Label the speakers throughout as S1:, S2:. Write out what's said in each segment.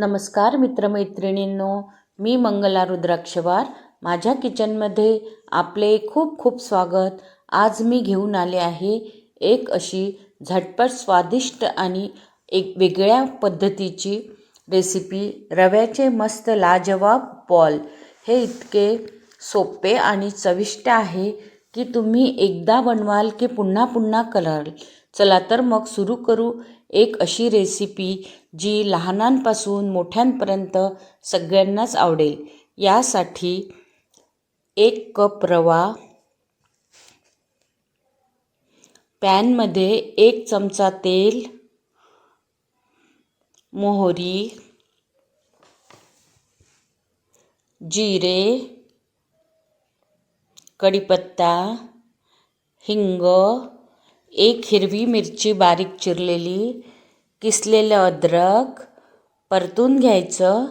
S1: नमस्कार मित्रमैत्रिणींनो मी मंगला रुद्राक्षवार. माझ्या किचनमध्ये आपले खूप खूप स्वागत. आज मी घेऊन आले आहे एक अशी झटपट स्वादिष्ट आणि एक वेगळ्या पद्धतीची रेसिपी रव्याचे मस्त लाजवाब बॉल हे इतके सोपे आणि चविष्ट आहे की तुम्ही एकदा बनवाल की पुन्हा पुन्हा कराल. चला तर मग सुरू करू. एक अशी रेसिपी जी लहानांपासून मोठ्यांपर्यंत सगळ्यांनाच आवडेल. यासाठी एक कप रवा पॅनमध्ये एक चमचा तेल मोहरी जिरे कढीपत्ता हिंग एक हिरवी मिरची बारीक चिरलेली किसलेलं अद्रक परतून घ्यायचं.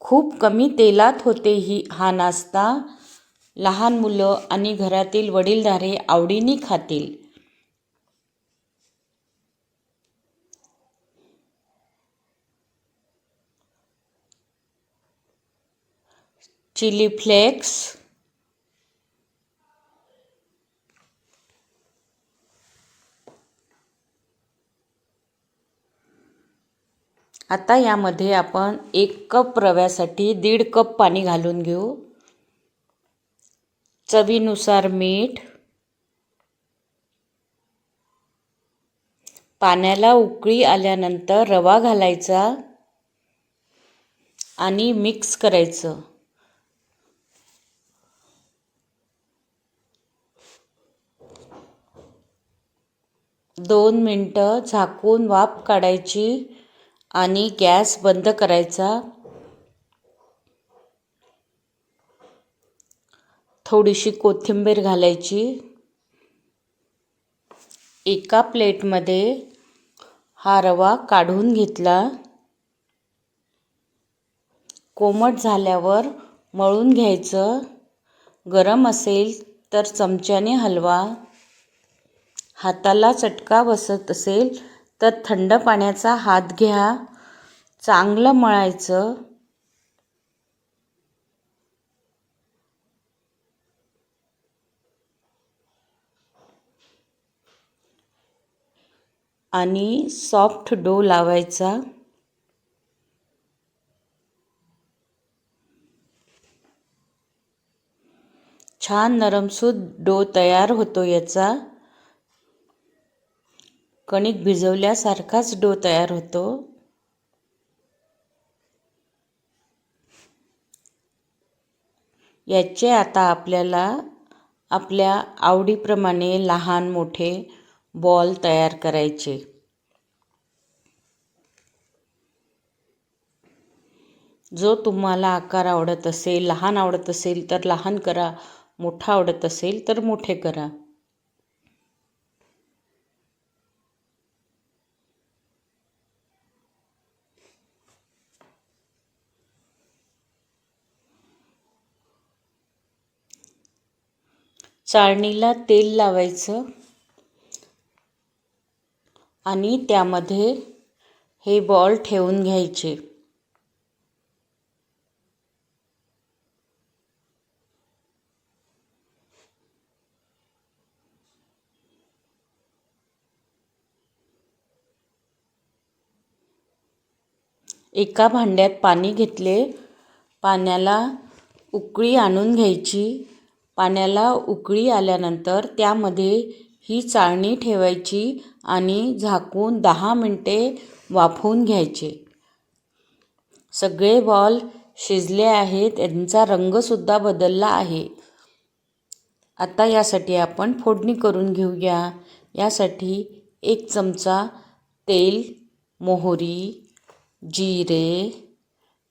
S1: खूप कमी तेलात होते ही हा नाश्ता. लहान मुलं आणि घरातील वडीलधारे आवडीने खातील. चिली फ्लेक्स आता यामध्ये आपण एक कप रव्यासाठी दीड कप पाणी घालून घेऊ. चवीनुसार मीठ. पाण्याला उकळी आल्यानंतर रवा घालायचा आणि मिक्स करायचं. दोन मिनटं झाकून वाफ काढायची. आणि गॅस बंद करायचा. थोडीशी कोथिंबीर घालायची. एका प्लेटमध्ये हा रवा काढून घेतला. कोमट झाल्यावर मळून घ्यायचं. गरम असेल तर चमच्याने हलवा. हाताला चटका बसत असेल तर थंड पाण्याचा हात घ्या. चांगलं मळायचं. आणि सॉफ्ट डो लावायचा. छान नरमसूद डो तयार होतो याचा. कणिक भिजवल्यासारखाच डो तयार होतो. याचे आता आपल्याला आपल्या आवडीप्रमाणे लहान मोठे बॉल तयार करायचे. जो तुम्हाला आकार आवडत असेल लहान आवडत असेल तर लहान करा मोठा आवडत असेल तर मोठे करा. चाळणीला तेल लावायचं आणि त्यामध्ये हे बॉल ठेवून घ्यायचे. एका भांड्यात पाणी घेतले पाण्याला उकळी आणून घ्यायची. पाण्याला उकळी आल्यानंतर त्यामध्ये ही चाळणी ठेवायची आणि झाकून दहा मिनटे वाफवून घ्यायचे. सगळे बॉल शिजले आहेत त्यांचा रंगसुद्धा बदलला आहे. आता यासाठी आपण फोडणी करून घेऊया. यासाठी एक चमचा तेल मोहरी जिरे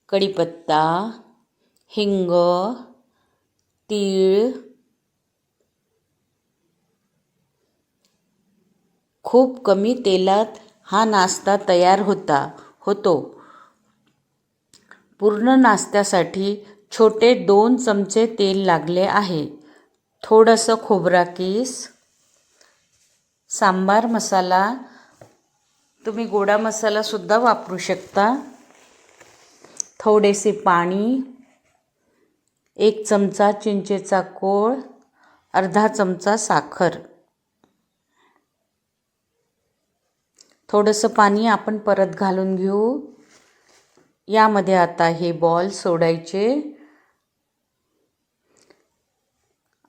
S1: कढीपत्ता हिंग तीळ खूप कमी तेलात हा नाश्ता तयार होता होतो. पूर्ण नाश्त्यासाठी छोटे दोन चमचे तेल लागले आहे. थोडंसं खोबरा किस सांबार मसाला तुम्ही गोडा मसालासुद्धा वापरू शकता. थोडेसे पाणी एक चमचा चिंचेचा कोळ अर्धा चमचा साखर. थोडंसं पाणी आपण परत घालून घेऊ. यामध्ये आता हे बॉल सोडायचे.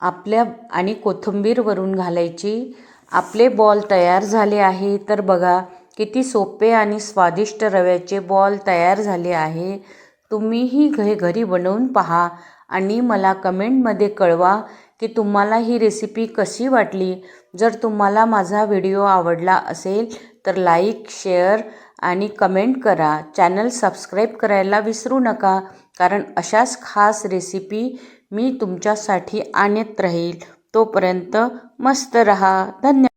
S1: आपल्या आणि कोथिंबीर वरून घालायची. आपले बॉल तयार झाले आहे. तर बघा किती सोपे आणि स्वादिष्ट रव्याचे बॉल तयार झाले आहे. तुम्हीही घे घरी बनवून पहा आणि मला कमेंटमध्ये कळवा की तुम्हाला ही रेसिपी कशी वाटली. जर तुम्हाला माझा व्हिडिओ आवडला असेल तर लाईक शेअर आणि कमेंट करा. चॅनल सबस्क्राईब करायला विसरू नका कारण अशाच खास रेसिपी मी तुमच्यासाठी आणत राहील. तोपर्यंत मस्त रहा. धन्यवाद.